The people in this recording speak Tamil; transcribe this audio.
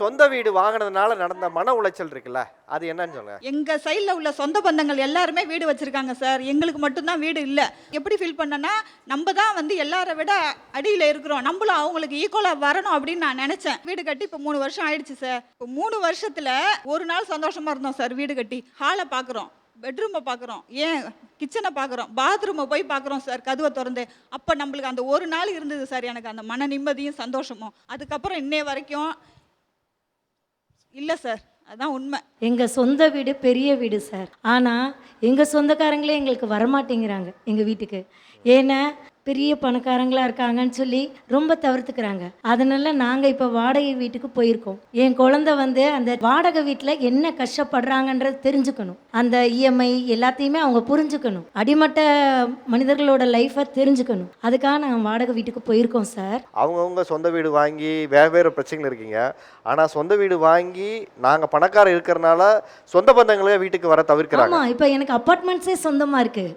சொந்த வீடு வாங்கினதுனால நடந்த மன உளைச்சல் இருக்குல்ல அது என்னன்னு சொல்லுங்க. எங்க சைடில் உள்ள சொந்த பந்தங்கள் எல்லாருமே வீடு வச்சிருக்காங்க சார். எங்களுக்கு மட்டும்தான் வீடு இல்லை. எப்படி ஃபீல் பண்ணேன்னா நம்ம தான் வந்து எல்லாரை விட அடியில் இருக்கிறோம். நம்மளும் அவங்களுக்கு ஈக்குவலாக வரணும் அப்படின்னு நான் நினைச்சேன். வீடு கட்டி இப்போ மூணு வருஷம் ஆயிடுச்சு சார். இப்போ மூணு வருஷத்துல ஒரு நாள் சந்தோஷமா இருந்தோம் சார் வீடு கட்டி. ஹாலை பார்க்குறோம் பெட்ரூமை பார்க்குறோம் ஏன் கிச்சனை பார்க்குறோம் பாத்ரூமை போய் பார்க்குறோம் சார் கதுவை திறந்து. அப்போ நம்மளுக்கு அந்த ஒரு நாள் இருந்தது சார் எனக்கு அந்த மன நிம்மதியும் சந்தோஷமும். அதுக்கப்புறம் இன்னைய வரைக்கும் இல்லை சார். அதுதான் உண்மை. எங்கள் சொந்த வீடு பெரிய வீடு சார். ஆனால் எங்கள் சொந்தக்காரங்களே எங்களுக்கு வரமாட்டேங்கிறாங்க எங்கள் வீட்டுக்கு. ஏன்னா பெரிய பணக்காரங்களா இருக்காங்கன்னு சொல்லி ரொம்ப தவிர்த்துக்கிறாங்க. அதனால நாங்கள் இப்போ வாடகை வீட்டுக்கு போயிருக்கோம். என் குழந்தை வந்து அந்த வாடகை வீட்டில் என்ன கஷ்டப்படுறாங்கன்றது தெரிஞ்சுக்கணும். அந்த இஎம்ஐ எல்லாத்தையுமே அவங்க புரிஞ்சுக்கணும். அடிமட்ட மனிதர்களோட லைஃப்பை தெரிஞ்சுக்கணும். அதுக்காக நாங்கள் வாடகை வீட்டுக்கு போயிருக்கோம் சார் அவங்கவுங்க சொந்த வீடு வாங்கி வேறு வேறு பிரச்சனைகள் இருக்கீங்க. ஆனால் சொந்த வீடு வாங்கி நாங்கள் பணக்காரர் இருக்கிறனால சொந்த பந்தங்களே வீட்டுக்கு வர தவிர்க்கிறாங்க. ஆமாம் இப்போ எனக்கு அப்பார்ட்மெண்ட்ஸே சொந்தமாக இருக்குது